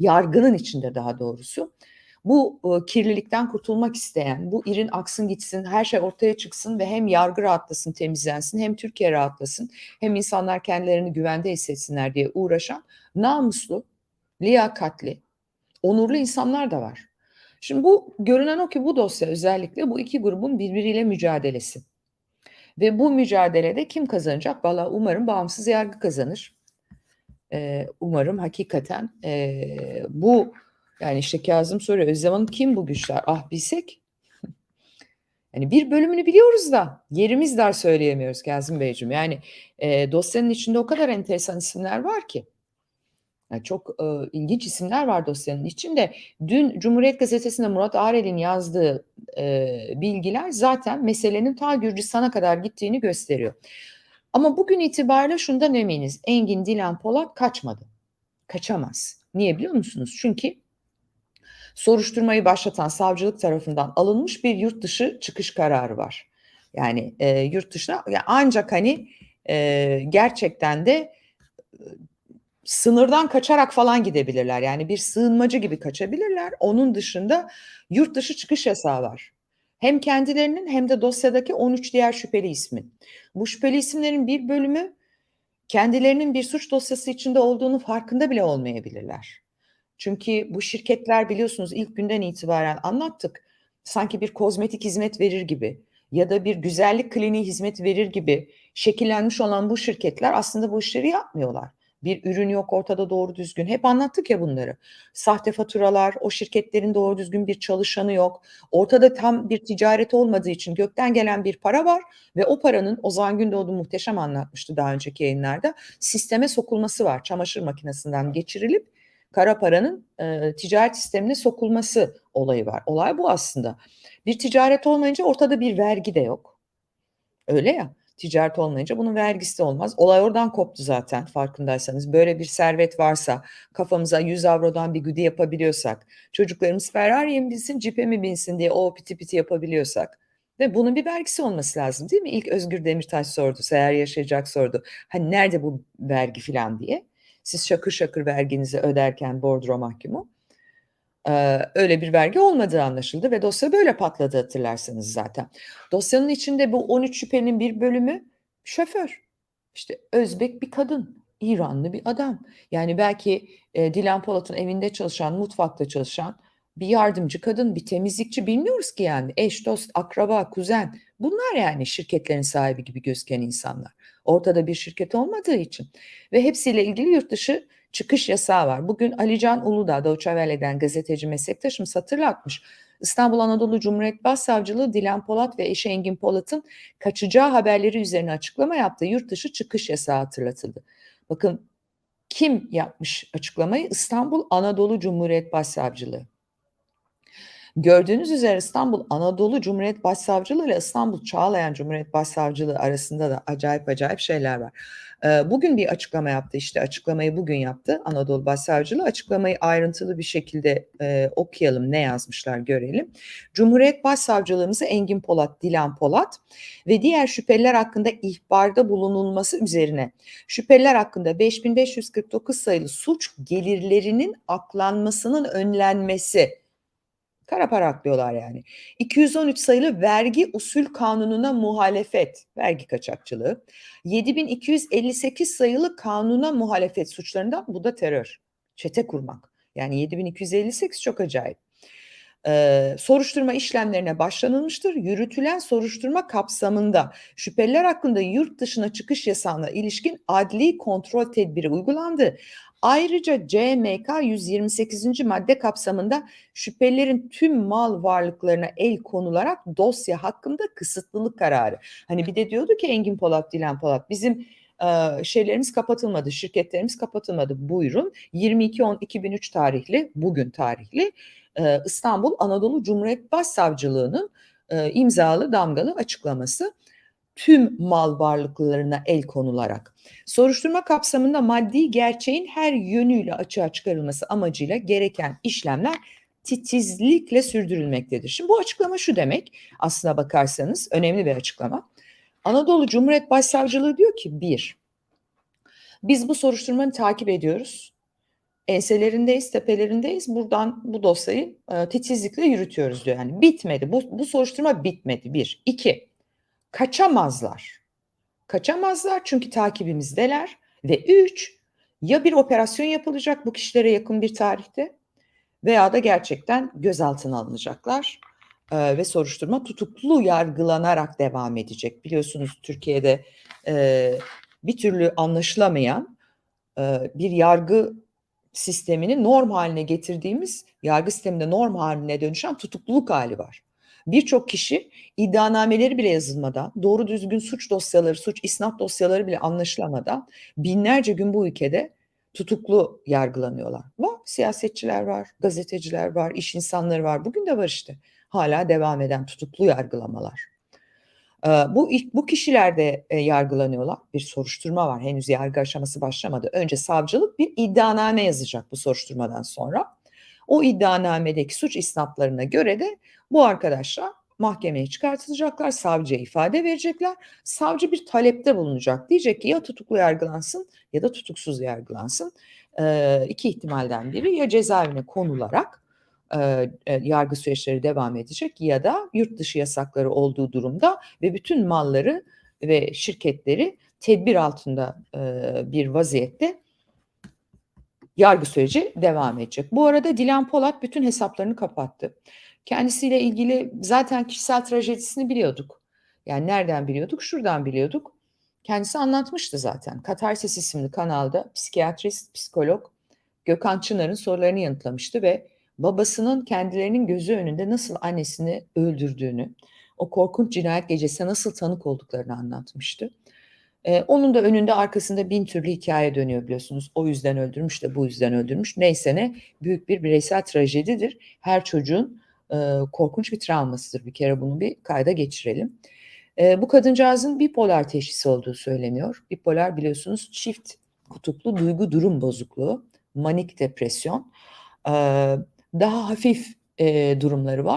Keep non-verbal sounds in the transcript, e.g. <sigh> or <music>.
yargının içinde daha doğrusu bu e, kirlilikten kurtulmak isteyen, bu irin aksın gitsin, her şey ortaya çıksın ve hem yargı rahatlasın, temizlensin, hem Türkiye rahatlasın, hem insanlar kendilerini güvende hissetsinler diye uğraşan namuslu, liyakatli, onurlu insanlar da var. Şimdi bu görünen o ki bu dosya özellikle bu iki grubun birbiriyle mücadelesi. Ve bu mücadelede kim kazanacak? Valla umarım bağımsız yargı kazanır. Ee, umarım hakikaten e, bu yani işte Kazım soruyor Özlem Hanım kim bu güçler? Ah bilsek. Yani <laughs> bir bölümünü biliyoruz da yerimiz dar söyleyemiyoruz Kazım Beyciğim. Yani e, dosyanın içinde o kadar enteresan isimler var ki. Yani çok e, ilginç isimler var dosyanın içinde. Dün Cumhuriyet Gazetesi'nde Murat Arel'in yazdığı e, bilgiler zaten meselenin ta Gürcistan'a kadar gittiğini gösteriyor. Ama bugün itibariyle şundan eminiz. Engin Dilan Polat kaçmadı. Kaçamaz. Niye biliyor musunuz? Çünkü soruşturmayı başlatan savcılık tarafından alınmış bir yurt dışı çıkış kararı var. Yani e, yurt dışına yani ancak hani e, gerçekten de e, sınırdan kaçarak falan gidebilirler. Yani bir sığınmacı gibi kaçabilirler. Onun dışında yurt dışı çıkış yasağı var. Hem kendilerinin hem de dosyadaki 13 diğer şüpheli ismin. Bu şüpheli isimlerin bir bölümü kendilerinin bir suç dosyası içinde olduğunu farkında bile olmayabilirler. Çünkü bu şirketler biliyorsunuz ilk günden itibaren anlattık. Sanki bir kozmetik hizmet verir gibi ya da bir güzellik kliniği hizmet verir gibi şekillenmiş olan bu şirketler aslında bu işleri yapmıyorlar. Bir ürün yok ortada doğru düzgün. Hep anlattık ya bunları. Sahte faturalar, o şirketlerin doğru düzgün bir çalışanı yok. Ortada tam bir ticaret olmadığı için gökten gelen bir para var ve o paranın Ozan Gündoğdu muhteşem anlatmıştı daha önceki yayınlarda. Sisteme sokulması var. Çamaşır makinesinden geçirilip kara paranın e, ticaret sistemine sokulması olayı var. Olay bu aslında. Bir ticaret olmayınca ortada bir vergi de yok. Öyle ya. Ticaret olmayınca bunun vergisi de olmaz. Olay oradan koptu zaten farkındaysanız. Böyle bir servet varsa kafamıza 100 avrodan bir güdü yapabiliyorsak, çocuklarımız Ferrari'ye mi binsin, cipe mi binsin diye o piti piti yapabiliyorsak ve bunun bir vergisi olması lazım değil mi? İlk Özgür Demirtaş sordu, Seher Yaşayacak sordu. Hani nerede bu vergi filan diye. Siz şakır şakır verginizi öderken bordro mahkumu. Öyle bir vergi olmadığı anlaşıldı ve dosya böyle patladı hatırlarsanız zaten. Dosyanın içinde bu 13 şüphenin bir bölümü şoför. İşte Özbek bir kadın, İranlı bir adam. Yani belki e, Dilan Polat'ın evinde çalışan, mutfakta çalışan bir yardımcı kadın, bir temizlikçi bilmiyoruz ki yani. Eş, dost, akraba, kuzen. Bunlar yani şirketlerin sahibi gibi gözüken insanlar. Ortada bir şirket olmadığı için. Ve hepsiyle ilgili yurt dışı çıkış yasağı var. Bugün Alican Uludağ, Deutsche Welle'den gazeteci meslektaşımız hatırlatmış. İstanbul Anadolu Cumhuriyet Başsavcılığı Dilan Polat ve eşi Engin Polat'ın kaçacağı haberleri üzerine açıklama yaptı. Yurt dışı çıkış yasağı hatırlatıldı. Bakın kim yapmış açıklamayı? İstanbul Anadolu Cumhuriyet Başsavcılığı. Gördüğünüz üzere İstanbul Anadolu Cumhuriyet Başsavcılığı ile İstanbul Çağlayan Cumhuriyet Başsavcılığı arasında da acayip acayip şeyler var. Bugün bir açıklama yaptı işte açıklamayı bugün yaptı Anadolu Başsavcılığı. Açıklamayı ayrıntılı bir şekilde e, okuyalım ne yazmışlar görelim. Cumhuriyet Başsavcılığımızı Engin Polat, Dilan Polat ve diğer şüpheliler hakkında ihbarda bulunulması üzerine şüpheliler hakkında 5549 sayılı suç gelirlerinin aklanmasının önlenmesi Kara para aklıyorlar yani. 213 sayılı vergi usul kanununa muhalefet, vergi kaçakçılığı. 7258 sayılı kanuna muhalefet suçlarından bu da terör. Çete kurmak. Yani 7258 çok acayip. Ee, soruşturma işlemlerine başlanılmıştır. Yürütülen soruşturma kapsamında şüpheliler hakkında yurt dışına çıkış yasağına ilişkin adli kontrol tedbiri uygulandı. Ayrıca CMK 128. madde kapsamında şüphelilerin tüm mal varlıklarına el konularak dosya hakkında kısıtlılık kararı. Hani bir de diyordu ki Engin Polat, Dilan Polat bizim e, şeylerimiz kapatılmadı, şirketlerimiz kapatılmadı. Buyurun 22-10-2003 tarihli, bugün tarihli e, İstanbul Anadolu Cumhuriyet Başsavcılığı'nın e, imzalı damgalı açıklaması tüm mal varlıklarına el konularak. Soruşturma kapsamında maddi gerçeğin her yönüyle açığa çıkarılması amacıyla gereken işlemler titizlikle sürdürülmektedir. Şimdi bu açıklama şu demek aslına bakarsanız önemli bir açıklama. Anadolu Cumhuriyet Başsavcılığı diyor ki bir, biz bu soruşturmanı takip ediyoruz. Enselerindeyiz, tepelerindeyiz. Buradan bu dosyayı e, titizlikle yürütüyoruz diyor. Yani bitmedi. Bu, bu soruşturma bitmedi. Bir. İki. Kaçamazlar. Kaçamazlar çünkü takibimizdeler. Ve üç. Ya bir operasyon yapılacak bu kişilere yakın bir tarihte veya da gerçekten gözaltına alınacaklar e, ve soruşturma tutuklu yargılanarak devam edecek. Biliyorsunuz Türkiye'de e, bir türlü anlaşılamayan e, bir yargı sistemini norm haline getirdiğimiz yargı sisteminde norm haline dönüşen tutukluluk hali var. Birçok kişi iddianameleri bile yazılmadan, doğru düzgün suç dosyaları, suç isnat dosyaları bile anlaşılamadan binlerce gün bu ülkede tutuklu yargılanıyorlar. Var siyasetçiler var, gazeteciler var, iş insanları var. Bugün de var işte hala devam eden tutuklu yargılamalar. Bu bu kişiler de yargılanıyorlar. Bir soruşturma var. Henüz yargı aşaması başlamadı. Önce savcılık bir iddianame yazacak bu soruşturmadan sonra. O iddianamedeki suç isnatlarına göre de bu arkadaşlar mahkemeye çıkartılacaklar, savcıya ifade verecekler. Savcı bir talepte bulunacak. Diyecek ki ya tutuklu yargılansın ya da tutuksuz yargılansın. Ee, iki ihtimalden biri ya cezaevine konularak e, yargı süreçleri devam edecek ya da yurt dışı yasakları olduğu durumda ve bütün malları ve şirketleri tedbir altında bir vaziyette yargı süreci devam edecek. Bu arada Dilan Polat bütün hesaplarını kapattı. Kendisiyle ilgili zaten kişisel trajedisini biliyorduk. Yani nereden biliyorduk? Şuradan biliyorduk. Kendisi anlatmıştı zaten. Katarsis isimli kanalda psikiyatrist, psikolog Gökhan Çınar'ın sorularını yanıtlamıştı ve babasının kendilerinin gözü önünde nasıl annesini öldürdüğünü, o korkunç cinayet gecesine nasıl tanık olduklarını anlatmıştı. Ee, onun da önünde arkasında bin türlü hikaye dönüyor biliyorsunuz. O yüzden öldürmüş de bu yüzden öldürmüş. Neyse ne büyük bir bireysel trajedidir. Her çocuğun e, korkunç bir travmasıdır. Bir kere bunu bir kayda geçirelim. E, bu kadıncağızın bipolar teşhisi olduğu söyleniyor. Bipolar biliyorsunuz çift kutuplu duygu durum bozukluğu, manik depresyon. E, daha hafif e, durumları var.